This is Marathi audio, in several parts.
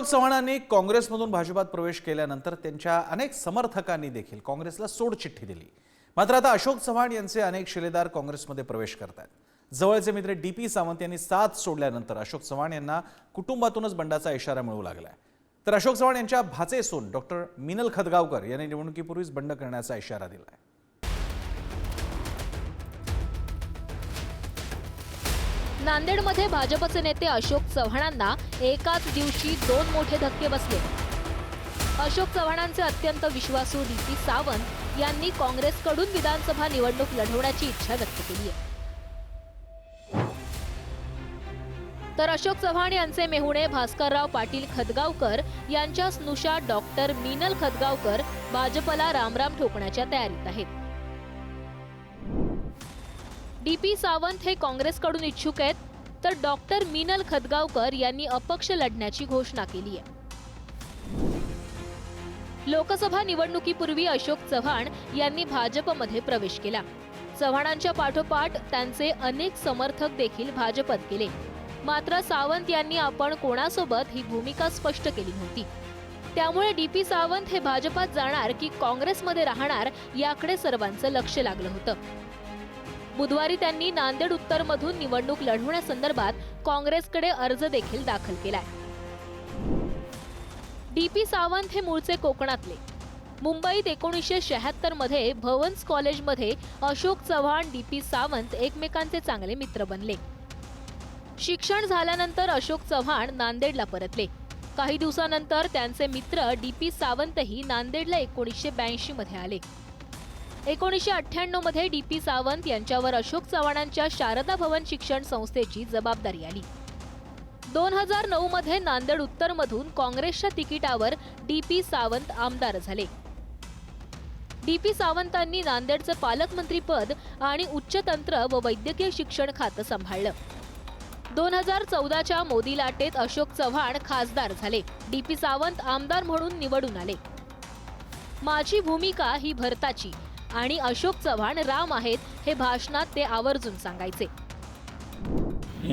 अशोक चव्हाणांनी काँग्रेसमधून भाजपात प्रवेश केल्यानंतर त्यांच्या अनेक समर्थकांनी देखील काँग्रेसला सोडचिठ्ठी दिली. मात्र आता अशोक चव्हाण यांचे अनेक शिलेदार काँग्रेसमध्ये प्रवेश करत आहेत जवळचे मित्र डी पी सावंत यांनी साथ सोडल्यानंतर अशोक चव्हाण यांना कुटुंबातूनच बंडाचा इशारा मिळू लागलाय. तर अशोक चव्हाण यांच्या भाचे सून डॉक्टर मिनल खदगावकर यांनी निवडणुकीपूर्वीच बंड करण्याचा इशारा दिलाय. नांदेडमध्ये भाजपचे नेते अशोक चव्हाणांना एकाच दिवशी दोन मोठे धक्के बसले. अशोक चव्हाणांचे अत्यंत विश्वासू डी पी सावंत यांनी काँग्रेसकडून विधानसभा निवडणूक लढवण्याची इच्छा व्यक्त केली आहे. तर अशोक चव्हाण यांचे मेहुणे भास्करराव पाटील खदगावकर यांच्या स्नुषा डॉक्टर मिनल खदगावकर भाजपला रामराम ठोकण्याच्या तयारीत आहेत. डी पी सावंत हे काँग्रेसकडून इच्छुक आहेत तर डॉक्टर मिनल खदगावकर यांनी अपक्ष लढण्याची घोषणा केली आहे. लोकसभा निवडणुकीपूर्वी अशोक चव्हाण यांनी भाजपमध्ये प्रवेश केला. चव्हाणांच्या पाठोपाठ त्यांचे अनेक समर्थक देखील भाजपत गेले. मात्र सावंत यांनी आपण कोणासोबत ही भूमिका स्पष्ट केली नव्हती. त्यामुळे डी पी सावंत हे भाजपात जाणार की काँग्रेसमध्ये राहणार याकडे सर्वांचं लक्ष लागलं होतं. बुधवारी त्यांनी नांदेड उत्तरमधून निवडणूक लढवण्यासंदर्भात काँग्रेसकडे अर्ज देखील दाखल केलाय. डी पी सावंत हे मूळचे कोकणातले. मुंबईत एकोणीसशे शहात्तरमध्ये भवन्स कॉलेजमध्ये अशोक चव्हाण डी पी सावंत एकमेकांचे चांगले मित्र बनले. शिक्षण झाल्यानंतर अशोक चव्हाण नांदेडला परतले. काही दिवसानंतर त्यांचे मित्र डी पी सावंतही नांदेडला एकोणीसशे ब्याऐंशी मध्ये आले. एकोणीसशे अठ्ठ्याण्णवमध्ये डी पी सावंत यांच्यावर अशोक चव्हाणांच्या शारदा भवन शिक्षण संस्थेची जबाबदारी आली. दोन हजार नऊ मध्ये नांदेड उत्तरमधून काँग्रेसच्या तिकिटावर डी पी सावंत आमदार झाले. डी पी सावंतांनी नांदेडचं पालकमंत्रीपद आणि उच्च तंत्र व वैद्यकीय शिक्षण खातं सांभाळलं. दोन हजार चौदाच्या मोदी लाटेत अशोक चव्हाण खासदार झाले. डी पी सावंत आमदार म्हणून निवडून आले. माझी भूमिका ही भरताची. आणि अशोक चव्हाण राम आहेत हे भाषणात ते आवर्जून सांगायचे.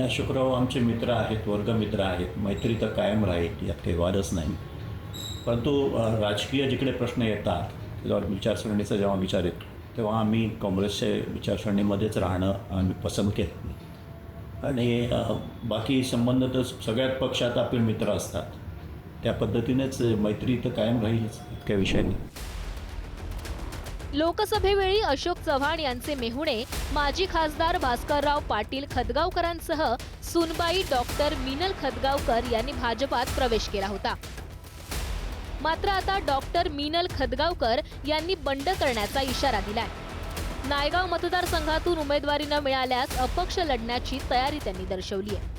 अशोकराव आमचे मित्र आहेत वर्गमित्र आहेत मैत्री तर कायम राहील यात काही वादच नाही. परंतु राजकीय जिकडे प्रश्न येतात तेव्हा विचारसरणीचा जेव्हा विचार येतो तेव्हा आम्ही काँग्रेसच्या विचारसरणीमध्येच राहणं आम्ही पसंत केलं आणि बाकी संबंध तर सगळ्यात पक्षात आपले मित्र असतात. त्या पद्धतीनेच मैत्री तर कायम राहीलच इतक्या विषयाने. लोकसभेवेळी अशोक चव्हाण यांचे मेहुणे माजी खासदार भास्करराव पाटील खदगावकरांसह सुनबाई डॉक्टर मिनल खदगावकर यांनी भाजपात प्रवेश केला होता. मात्र आता डॉक्टर मिनल खदगावकर यांनी बंड करण्याचा इशारा दिलाय. नायगाव मतदारसंघातून उमेदवारी न मिळाल्यास अपक्ष लढण्याची तयारी त्यांनी दर्शवली आहे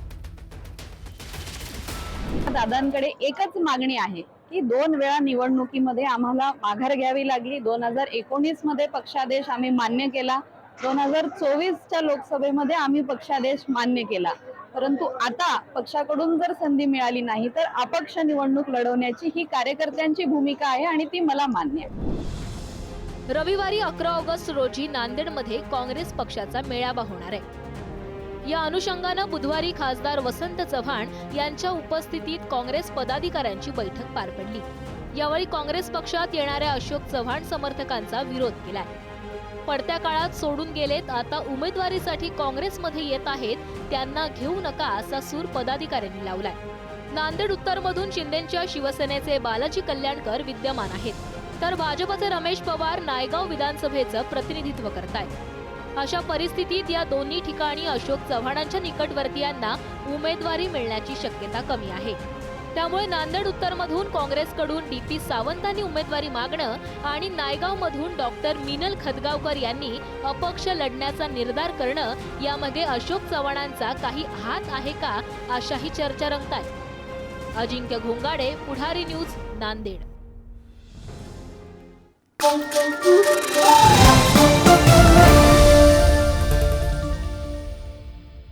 दादांकडे एकच मागणी आहे की दोन वेळा निवडणुकीमध्ये आम्हाला माघार घ्यावी लागली. दोन हजार एकोणीसमध्ये पक्षादेश आम्ही मान्य केला. दोन हजार चोवीसच्या लोकसभेमध्ये आम्ही पक्षादेश मान्य केला. परंतु आता पक्षाकडून जर संधी मिळाली नाही तर अपक्ष निवडणूक लढवण्याची ही कार्यकर्त्यांची भूमिका आहे आणि ती मला मान्य आहे. रविवारी अकरा ऑगस्ट रोजी नांदेडमध्ये काँग्रेस पक्षाचा मेळावा होणार आहे. या अनुषंगानं बुधवारी खासदार वसंत चव्हाण यांच्या उपस्थितीत काँग्रेस पदाधिकाऱ्यांची बैठक पार पडली. यावेळी काँग्रेस पक्षात येणाऱ्या अशोक चव्हाण समर्थकांचा विरोध केलाय. पडत्या काळात सोडून गेलेत आता उमेदवारीसाठी काँग्रेसमध्ये येत आहेत त्यांना घेऊ नका असा सूर पदाधिकाऱ्यांनी लावलाय. नांदेड उत्तरमधून शिंदेच्या शिवसेनेचे बालाजी कल्याणकर विद्यमान आहेत. तर भाजपचे रमेश पवार नायगाव विधानसभेचं प्रतिनिधित्व करतायत. अशा परिस्थितीत या दोन्ही ठिकाणी अशोक चव्हाणांच्या निकटवर्तीयांना उमेदवारी मिळण्याची शक्यता कमी आहे. त्यामुळे नांदेड उत्तरमधून काँग्रेसकडून डी पी सावंतांनी उमेदवारी मागणं आणि नायगावमधून डॉक्टर मिनल खदगावकर यांनी अपक्ष लढण्याचा निर्धार करणं यामध्ये अशोक चव्हाणांचा काही हात आहे का अशाही चर्चा रंगतायत. अजिंक्य घोंगाडे पुढारी न्यूज नांदेड.